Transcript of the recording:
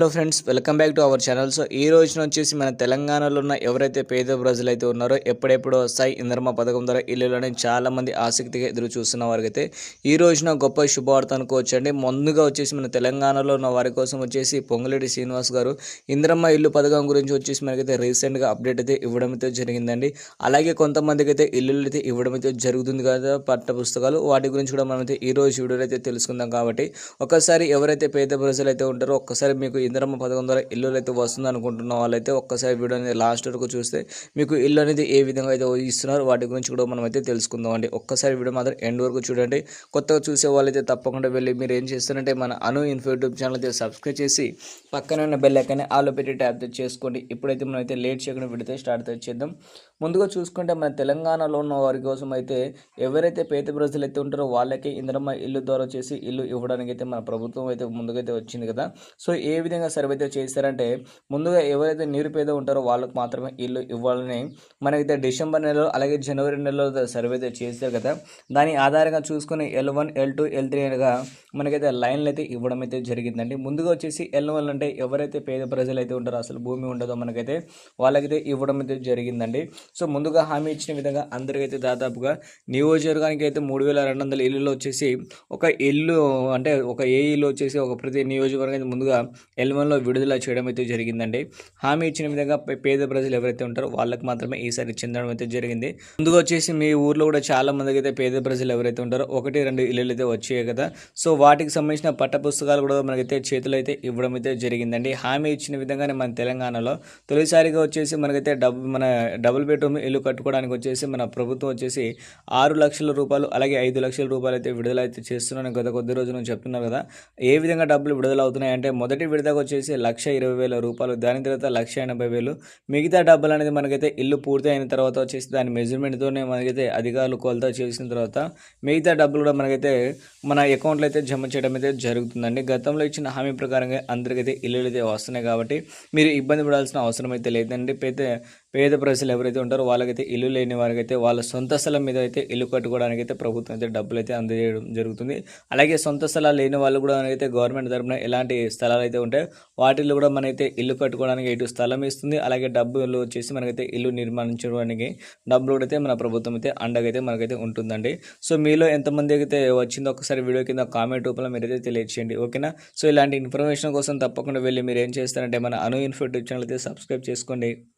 Hello friends welcome back to our channel. So ఈ రోజున వచ్చేసి మన తెలంగాణలో ఉన్న ఎవరైతే పేద ప్రజలు అయితే ఉన్నారో ఎప్పుడెప్పుడు వస్తాయి ఇంద్రమ పథకం ద్వారా ఇల్లులని చాలామంది ఆసక్తిగా ఎదురు చూస్తున్న వారికైతే ఈ రోజున గొప్ప శుభవార్త అనుకోవచ్చండి. ముందుగా వచ్చేసి మన తెలంగాణలో ఉన్న వారి కోసం వచ్చేసి పొంగులేటి శ్రీనివాస్ గారు ఇంద్రమ్మ ఇల్లు పథకం గురించి వచ్చేసి మనకైతే రీసెంట్గా అప్డేట్ అయితే ఇవ్వడం అయితే జరిగిందండి. అలాగే కొంతమందికి అయితే ఇల్లు అయితే ఇవ్వడం అయితే జరుగుతుంది కదా పట్ట పుస్తకాలు వాటి గురించి కూడా మనం అయితే ఈ రోజు వీడియోలో అయితే తెలుసుకుందాం కాబట్టి ఒకసారి ఎవరైతే పేద ప్రజలు అయితే ఉంటారో ఒక్కసారి మీకు ఇందిరమ్మ పథకం ద్వారా ఇల్లు అయితే వస్తుంది అనుకుంటున్న వాళ్ళైతే ఒక్కసారి వీడియో అనేది లాస్ట్ వరకు చూస్తే మీకు ఇల్లు అనేది ఏ విధంగా అయితే ఇస్తున్నారు వాటి గురించి కూడా మనం అయితే తెలుసుకుందాం అండి. ఒక్కసారి వీడియో మాత్రం ఎండ్ వరకు చూడండి. కొత్తగా చూసే వాళ్ళైతే తప్పకుండా వెళ్ళి మీరు ఏం చేస్తారంటే మన అను ఇన్ఫో యూట్యూబ్ ఛానల్ అయితే సబ్స్క్రైబ్ చేసి పక్కన ఉన్న బెల్ ఐకాన్ని ఆలో పెట్టి ట్యాప్ చేసుకోండి. ఇప్పుడైతే మనం అయితే లేట్ చేయకుండా విడితే స్టార్ట్ అయితే చేద్దాం. ముందుగా చూసుకుంటే మన తెలంగాణలో ఉన్న వారి కోసం అయితే ఎవరైతే పేద ప్రజలు అయితే ఉంటారో వాళ్ళకి ఇంద్రమ్మ ఇల్లు ద్వారా వచ్చేసి ఇల్లు ఇవ్వడానికి అయితే మన ప్రభుత్వం అయితే ముందుకైతే వచ్చింది కదా. సో ఏ విధంగా సర్వే అయితే చేశారంటే ముందుగా ఎవరైతే నిరుపేద ఉంటారో వాళ్ళకు మాత్రమే ఇల్లు ఇవ్వాలని మనకైతే డిసెంబర్ నెలలో అలాగే జనవరి నెలలో సర్వే అయితే చేశారు కదా. దాని ఆధారంగా చూసుకుని L one L two L three అనగా మనకైతే లైన్లు అయితే ఇవ్వడం అయితే జరిగిందండి. ముందుగా వచ్చేసి ఎల్ వన్ అంటే ఎవరైతే పేద ప్రజలు అయితే ఉంటారో అసలు భూమి ఉండదో మనకైతే వాళ్ళకైతే ఇవ్వడం అయితే జరిగిందండి. సో ముందుగా హామీ ఇచ్చిన విధంగా అందరికైతే దాదాపుగా నియోజకవర్గానికి అయితే మూడు వేల రెండు వందల ఇల్లులో వచ్చేసి ఒక ఇల్లు అంటే ఒక ఏ ఇల్లు వచ్చేసి ఒక ప్రతి నియోజకవర్గం ముందుగా ఎల్వన్లో విడుదల చేయడం అయితే జరిగిందండి. హామీ ఇచ్చిన విధంగా పేద ప్రజలు ఎవరైతే ఉంటారో వాళ్ళకి మాత్రమే ఈసారి చెందడం అయితే జరిగింది. ముందుగా వచ్చేసి మీ ఊర్లో కూడా చాలా మందికి అయితే పేద ప్రజలు ఎవరైతే ఉంటారో ఒకటి రెండు ఇల్లులు అయితే వచ్చాయి కదా. సో వాటికి సంబంధించిన పట్ట పుస్తకాలు కూడా మనకైతే చేతులు అయితే ఇవ్వడం అయితే జరిగిందండి. హామీ ఇచ్చిన విధంగానే మన తెలంగాణలో తొలిసారిగా వచ్చేసి మనకైతే డబ్ మన డబుల్ బెడ్రూమ్ ఇల్లు కట్టుకోవడానికి వచ్చేసి మన ప్రభుత్వం వచ్చేసి ఆరు లక్షల రూపాయలు అలాగే ఐదు లక్షల రూపాయలు అయితే విడుదల అయితే చేస్తున్నాను గత కొద్ది రోజులు చెప్తున్నారు కదా. ఏ విధంగా డబ్బులు విడుదల అవుతున్నాయి అంటే మొదటి విడుదల విడతకు వచ్చేసి లక్ష ఇరవై వేల రూపాయలు దాని తర్వాత లక్ష ఎనభై వేలు. మిగతా డబ్బులు అనేది మనకైతే ఇల్లు పూర్తి అయిన తర్వాత వచ్చేసి దాని మెజర్మెంట్తోనే మనకైతే అధికారులు కొలత చేసిన తర్వాత మిగతా డబ్బులు కూడా మనకైతే మన అకౌంట్లో అయితే జమ చేయడం అయితే జరుగుతుందండి. గతంలో ఇచ్చిన హామీ ప్రకారంగా అందరికైతే ఇల్లులు అయితే వస్తున్నాయి కాబట్టి మీరు ఇబ్బంది పడాల్సిన అవసరం అయితే లేదండి. అయితే పేద ప్రజలు ఎవరైతే ఉంటారో వాళ్ళకైతే ఇల్లు లేని వారికైతే వాళ్ళ సొంత స్థలం మీద అయితే ఇల్లు కట్టుకోవడానికి అయితే ప్రభుత్వం అయితే డబ్బులు అయితే అందజేయడం జరుగుతుంది. అలాగే సొంత స్థలాలు లేని వాళ్ళు కూడా మనకైతే గవర్నమెంట్ తరఫున ఎలాంటి స్థలాలు అయితే ఉంటాయో వాటిల్లో కూడా మనైతే ఇల్లు కట్టుకోవడానికి ఇటు స్థలం ఇస్తుంది. అలాగే డబ్బులు వచ్చేసి మనకైతే ఇల్లు నిర్మించడానికి డబ్బులు కూడా అయితే మన ప్రభుత్వం అయితే అండగైతే మనకైతే ఉంటుందండి. సో మీలో ఎంతమంది అయితే వచ్చిందో ఒకసారి వీడియో కింద కామెంట్ రూపంలో మీరైతే తెలియచేయండి ఓకేనా? సో ఇలాంటి ఇన్ఫర్మేషన్ కోసం తప్పకుండా వెళ్ళి మీరు ఏం చేస్తారంటే మన అను ఇన్ఫో యూట్యూబ్ ఛానల్ అయితే సబ్స్క్రైబ్ చేసుకోండి.